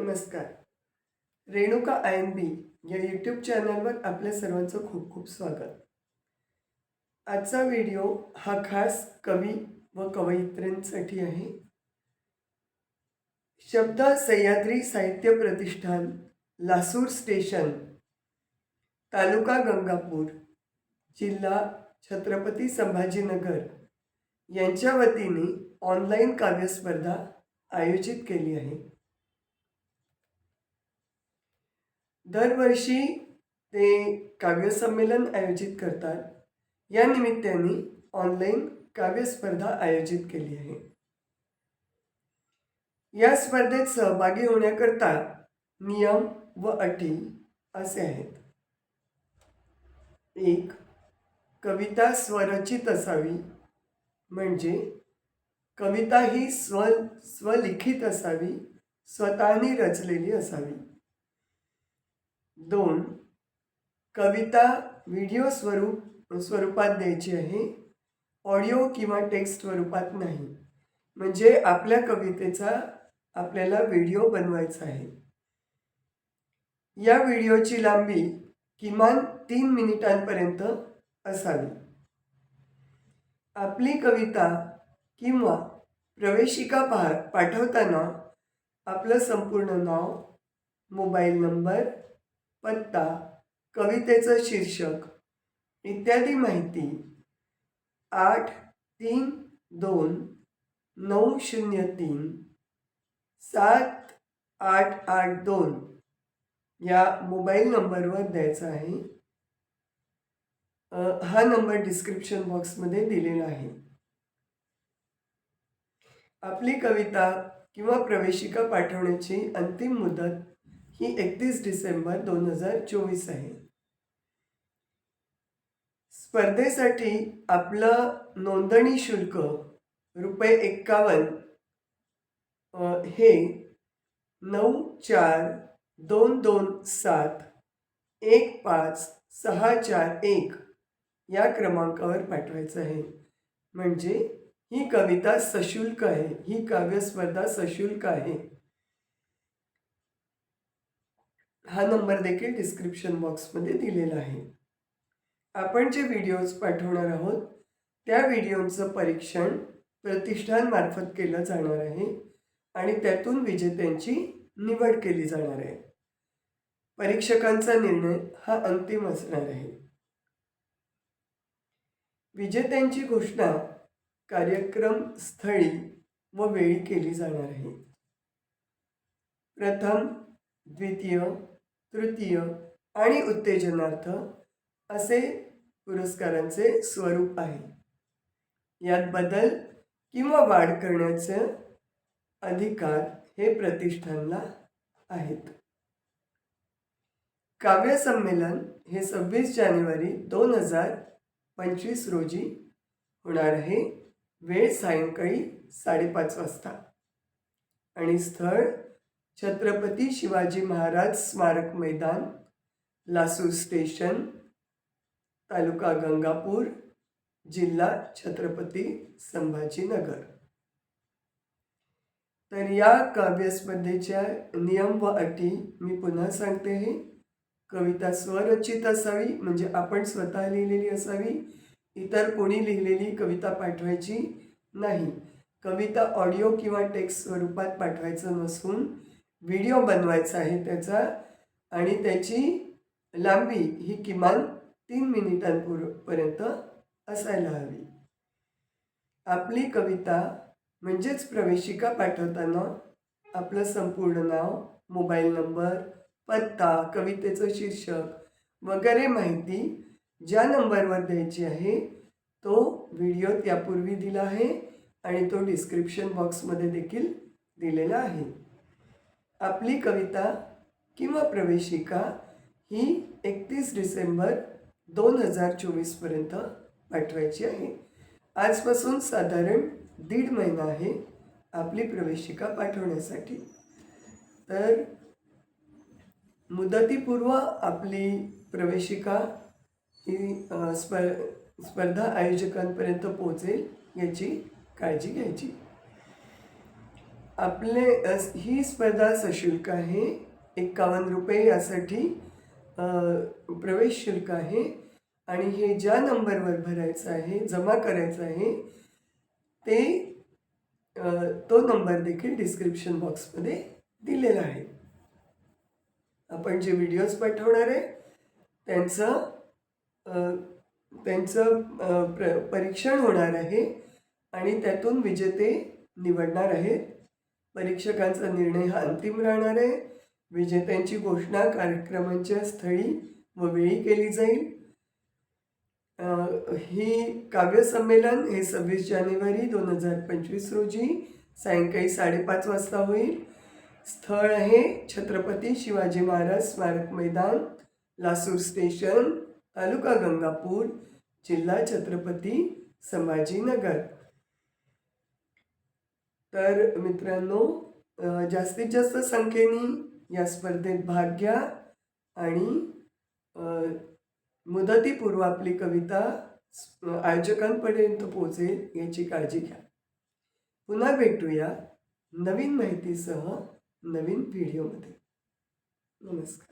नमस्कार. Renuka I N बी या YouTube चॅनलवर आपल्या सर्वांचं खूप खूप स्वागत. आजचा व्हिडिओ हा खास कवी व कवयित्रींसाठी आहे. शब्द सह्याद्री साहित्य प्रतिष्ठान लासूर स्टेशन तालुका गंगापूर जिल्हा छत्रपती संभाजीनगर यांच्या वतीने ऑनलाईन काव्यस्पर्धा आयोजित केली आहे. दरवर्षी ते काव्यसंमेलन आयोजित करतात. या निमित्ताने ऑनलाईन काव्यस्पर्धा आयोजित केली आहे. या स्पर्धेत सहभागी होण्याकरता नियम व अटी असे आहेत. एक कविता स्वरचित असावी म्हणजे कविता ही स्व स्वलिखित असावी स्वतःने रचलेली असावी. दोन कविता व्हिडिओ स्वरूप स्वरूपात द्यायची आहे ऑडिओ किंवा टेक्स्ट स्वरूपात नाही. म्हणजे आपल्या कवितेचा आपल्याला व्हिडिओ बनवायचा आहे. या व्हिडिओची लांबी किमान तीन मिनिटांपर्यंत असावी. आपली कविता किंवा प्रवेशिका पा पाठवताना आपलं संपूर्ण नाव मोबाईल नंबर पत्ता कवितेचं शीर्षक इत्यादी माहिती. आठ तीन दोन नऊ शून्य तीन सात आठ आठ दोन या मोबाईल नंबरवर द्यायचा आहे. हा नंबर डिस्क्रिप्शन बॉक्समध्ये दिलेला आहे. आपली कविता किंवा प्रवेशिका पाठवण्याची अंतिम मुदत ही एकतीस डिसेंबर दोन हजार चोवीस आहे. स्पर्धेसाठी आपलं नोंदणी शुल्क रुपये एक्कावन्न हे नऊ चार दोन दोन सात एक पाच सहा चार एक या क्रमांकावर पाठवायचं आहे. म्हणजे ही कविता सशुल्क आहे. ही काव्यस्पर्धा सशुल्क आहे. हा नंबर देखील डिस्क्रिप्शन बॉक्समध्ये दिलेला आहे. आपण जे व्हिडिओज पाठवणार आहोत त्या व्हिडिओचं परीक्षण प्रतिष्ठानमार्फत केलं जाणार आहे आणि त्यातून विजेत्यांची निवड केली जाणार आहे. परीक्षकांचा निर्णय हा अंतिम असणार आहे. विजेत्यांची घोषणा कार्यक्रम स्थळी व वेळी केली जाणार आहे. प्रथम द्वितीय तृतीय आणि उत्तेजनार्थ असे पुरस्कारांचे स्वरूप आहे. यात बदल किंवा वाढ करण्याचे अधिकार हे प्रतिष्ठानला आहेत. काव्य संमेलन हे सव्वीस जानेवारी दोन हजार पंचवीस रोजी होणार आहे. वेळ सायंकाळी साडेपाच वाजता. आणि स्थळ छत्रपती शिवाजी महाराज स्मारक मैदान लासूर स्टेशन तालुका गंगापूर जिल्हा छत्रपती संभाजीनगर. तर या काव्यस्पर्धेच्या नियम व अटी मी पुन्हा सांगते हे. कविता स्वरचित असावी म्हणजे आपण स्वतः लिहिलेली असावी. इतर कोणी लिहिलेली कविता पाठवायची नाही. कविता ऑडिओ किंवा टेक्स्ट स्वरूपात पाठवायचं नसून व्हिडिओ बनवायचा आहे त्याचा आणि त्याची लांबी ही किमान तीन मिनिटांपूर्वपर्यंत असायला हवी. आपली कविता म्हणजेच प्रवेशिका पाठवताना आपलं संपूर्ण नाव मोबाईल नंबर पत्ता कवितेचं शीर्षक वगैरे माहिती ज्या नंबरवर द्यायची आहे तो व्हिडिओ त्यापूर्वी दिला आहे आणि तो डिस्क्रिप्शन बॉक्समध्ये देखील दिलेला आहे. आपली कविता किंवा प्रवेशिका ही एकतीस डिसेंबर दोन हजार चोवीसपर्यंत पाठवायची आहे. आजपासून साधारण दीड महिना आहे आपली प्रवेशिका पाठवण्यासाठी. तर मुदतीपूर्व आपली प्रवेशिका ही स्प स्पर स्पर्धा आयोजकांपर्यंत पोहोचेल याची काळजी घ्यायची. आपले ही स्पर्धा सशुल्क आहे. एक्कावन्न रुपये यासाठी प्रवेश शुल्क आहे. आणि हे ज्या नंबरवर भरायचं आहे जमा करायचं आहे ते तो नंबर देखील डिस्क्रिप्शन बॉक्समध्ये दिलेला आहे. आपण जे व्हिडिओज पाठवणार आहे त्यांचं त्यांचं प्र परीक्षण होणार आहे आणि त्यातून विजेते निवडणार आहेत. परीक्षकांचा निर्णय हा अंतिम राहणार आहे. विजेत्यांची घोषणा कार्यक्रमांच्या स्थळी व वेळी केली जाईल. ही काव्यसंमेलन हे सव्वीस जानेवारी दोन हजार पंचवीस रोजी सायंकाळी साडेपाच वाजता होईल. स्थळ आहे छत्रपती शिवाजी महाराज स्मारक मैदान लासूर स्टेशन तालुका गंगापूर जिल्हा छत्रपती संभाजीनगर. तर मित्रांनो जास्तीत जास्त संख्येने या स्पर्धेत भाग घ्या आणि मुदतीपूर्व आपली कविता आयोजकांपर्यंत पोहोचेल याची काळजी घ्या. पुन्हा भेटूया नवीन माहितीसह नवीन व्हिडिओमध्ये. नमस्कार.